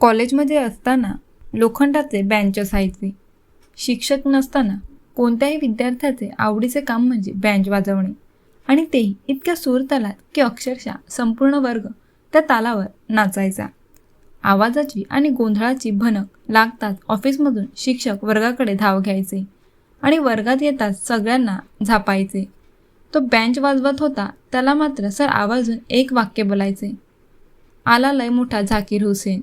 कॉलेजमध्ये असताना लोखंडाचे बँच असायचे शिक्षक नसताना कोणत्याही विद्यार्थ्याचे आवडीचे काम म्हणजे बँच वाजवणे. आणि तेही इतक्या सूर तालात की अक्षरशः संपूर्ण वर्ग त्या तालावर नाचायचा. आवाजाची आणि गोंधळाची भनक लागताच ऑफिसमधून शिक्षक वर्गाकडे धाव घ्यायचे आणि वर्गात येताच सगळ्यांना झापायचे. तो बँच वाजवत होता त्याला मात्र सर आवाजून एक वाक्य बोलायचे. आला लय मोठा झाकीर हुसेन.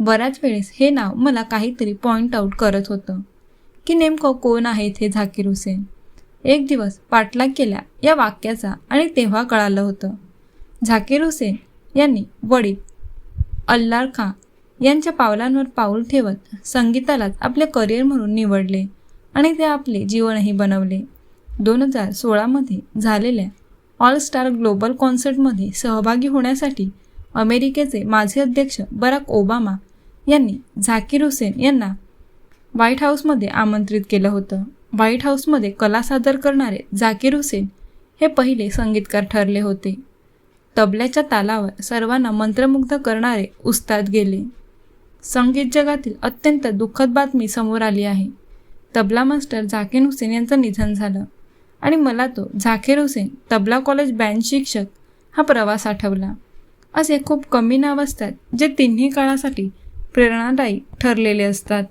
बऱ्याच वेळेस हे नाव मला काहीतरी पॉइंट आऊट करत होतं. की नेमकं कोण आहेत हे झाकीर हुसेन? एक दिवस पाठलाग केल्या या वाक्याचा आणि तेव्हा कळालं होतं. झाकीर हुसेन यांनी वडील अल्लार खां यांच्या पावलांवर पाऊल ठेवत संगीतालाच आपले करिअर म्हणून निवडले आणि ते आपले जीवनही बनवले. दोन हजार सोळामध्ये झालेल्या ऑल स्टार ग्लोबल कॉन्सर्टमध्ये सहभागी होण्यासाठी अमेरिकेचे माजी अध्यक्ष बराक ओबामा यांनी झाकीर हुसेन यांना व्हाईट हाऊसमध्ये आमंत्रित केलं होतं. व्हाईट हाऊसमध्ये कला सादर करणारे झाकीर हुसेन हे पहिले संगीतकार ठरले होते. तबल्याच्या तालावर सर्वांना मंत्रमुग्ध करणारे उस्ताद गेले. संगीत जगातील अत्यंत दुःखद बातमी समोर आली आहे. तबला मास्टर झाकीर हुसेन यांचं निधन झालं आणि मला तो झाकीर हुसेन तबला कॉलेज बँड शिक्षक हा प्रवास आठवला. असे खूप कमी नाव असतात जे तिन्ही काळासाठी प्रेरणादायी ठरलेले असतात.